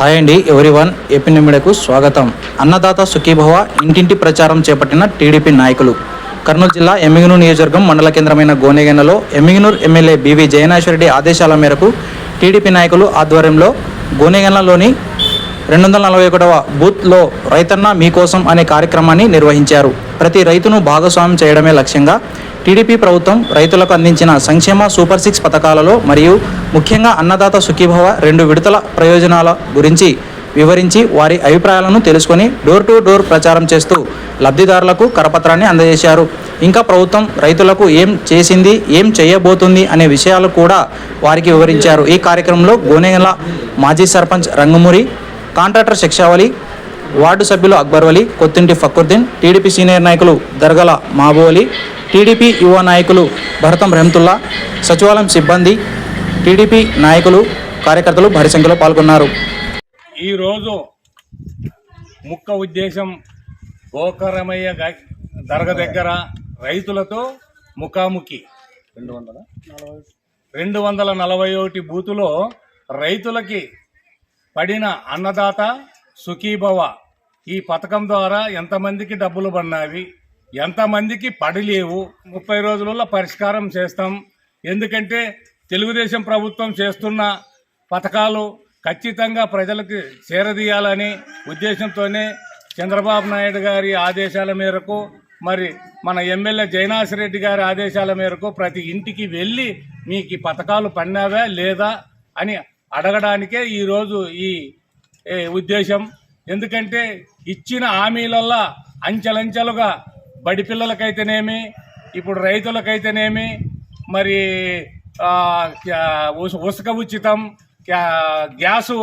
Hi అండి everyone. One నిమిడకు స్వాగతం. అన్నదాత సుఖీభవ ఇంటింటి ప్రచారం చేపట్టిన టీడీపీ నాయకులు. కర్నూలు జిల్లా ఎమ్మిగనూరు నియోజకవర్గం మండల కేంద్రమైన గోనెగెన్నలో ఎమ్మిగనూరు ఎమ్మెల్యే బివి జయనాశ్వరెడ్డి ఆదేశాల మేరకు టీడీపీ నాయకులు ఆధ్వర్యంలో గోనెగెన్నలోని రెండు వందల నలభై ఒకటవ బూత్లో రైతన్న మీకోసం అనే కార్యక్రమాన్ని నిర్వహించారు. ప్రతి రైతును భాగస్వామ్యం చేయడమే లక్ష్యంగా టీడీపీ ప్రభుత్వం రైతులకు అందించిన సంక్షేమ సూపర్ సిక్స్ పథకాలలో మరియు ముఖ్యంగా అన్నదాత సుఖీభవ రెండు విడతల ప్రయోజనాల గురించి వివరించి వారి అభిప్రాయాలను తెలుసుకొని డోర్ టు డోర్ ప్రచారం చేస్తూ లబ్ధిదారులకు కరపత్రాన్ని అందజేశారు. ఇంకా ప్రభుత్వం రైతులకు ఏం చేసింది ఏం చేయబోతుంది అనే విషయాలు కూడా వారికి వివరించారు. ఈ కార్యక్రమంలో గోనెల మాజీ సర్పంచ్ రంగమూరి కాంట్రాక్టర్ శిక్షావళి వార్డు సభ్యులు అక్బర్వలి కొత్తింటి ఫక్రుద్దీన్ టీడీపీ సీనియర్ నాయకులు దర్గల మహబూ అలీ టీడీపీ యువ నాయకులు భరతం రెహంతుల్లా సచివాలయం సిబ్బంది టీడీపీ నాయకులు కార్యకర్తలు భారీ సంఖ్యలో పాల్గొన్నారు. ఈరోజు ముఖ్య ఉద్దేశం గోకరమయ్య దర్గ దగ్గర రైతులతో ముఖాముఖి. రెండు వందల రెండు వందల నలభై ఒకటి బూతులో రైతులకి పడిన అన్నదాత సుఖీభవ. ఈ పథకం ద్వారా ఎంతమందికి డబ్బులు పడినావి ఎంతమందికి పడలేవు? ముప్పై రోజులలో పరిష్కారం చేస్తాం. ఎందుకంటే తెలుగుదేశం ప్రభుత్వం చేస్తున్న పథకాలు ఖచ్చితంగా ప్రజలకు చేరదీయాలని ఉద్దేశంతోనే చంద్రబాబు నాయుడు గారి ఆదేశాల మేరకు మరి మన ఎమ్మెల్యే జైనాసిరెడ్డి గారి ఆదేశాల మేరకు ప్రతి ఇంటికి వెళ్ళి మీకు ఈ పథకాలు పడినావా లేదా అని అడగడానికే ఈరోజు ఈ ఏ, ఉద్దేశం. ఎందుకంటే ఇచ్చిన హామీలల్లా అంచెలంచెలుగా బడి పిల్లలకైతేనేమి ఇప్పుడు రైతులకైతేనేమి మరి ఉసుక ఉచితం గ్యాస్ గ్యాసు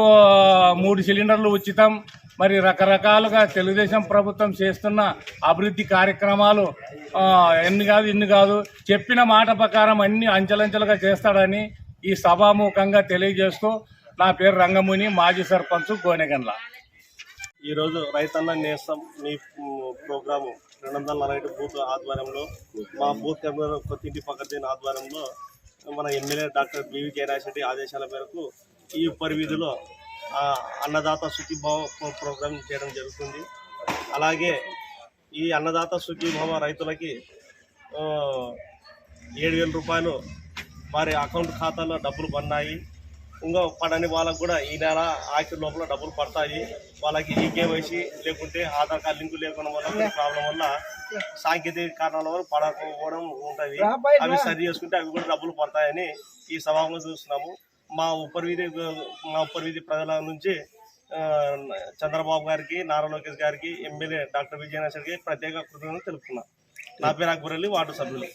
మూడు సిలిండర్లు ఉచితం మరి రకరకాలుగా తెలుగుదేశం ప్రభుత్వం చేస్తున్న అభివృద్ధి కార్యక్రమాలు ఎన్ని కాదు ఇన్ని కాదు చెప్పిన మాట ప్రకారం అన్ని అంచెలంచెలుగా చేస్తాడని ఈ సభాముఖంగా తెలియజేస్తూ నా పేరు రంగముని మాజీ సర్పంచ్ గోనెగండ్ల. ఈరోజు రైతన్న నేస్తం మీ ప్రోగ్రాము రెండు వందల నలభై ఐదు బూత్ ఆధ్వర్యంలో మా బూత్ కొత్త కొత్తింటి పక్కన ఆధ్వర్యంలో మన ఎమ్మెల్యే డాక్టర్ బివి జయరాజ్ ఆదేశాల మేరకు ఈ పరివిధిలో అన్నదాత సుఖీభావ ప్రోగ్రాం చేయడం జరుగుతుంది. అలాగే ఈ అన్నదాత సుఖీభావ రైతులకి ఏడు వేల రూపాయలు వారి అకౌంట్ ఖాతాలో డబ్బులు పడినాయి. ఇంకా పడని వాళ్ళకు కూడా ఈ నెల ఆఖరి లోపల డబ్బులు పడతాయి. వాళ్ళకి ఈ కేవైసీ లేకుంటే ఆధార్ కార్డు లింకు లేకుండా వల్ల ప్రాబ్లం వల్ల సాంకేతిక కారణాల వల్ల పడకపోవడం ఉంటుంది. అవి సరి చేసుకుంటే అవి కూడా డబ్బులు పడతాయని ఈ సభలో చూస్తున్నాము. మా ఉపరివిధి మా ఉపరివిధి ప్రజల నుంచి చంద్రబాబు గారికి నారా లోకేష్ గారికి ఎమ్మెల్యే డాక్టర్ విజయనాథ్ గారికి ప్రత్యేక కృతజ్ఞతలు తెలుపుతున్నా. నా పేరు అక్బర్ అలీ వార్డు సభ్యులు.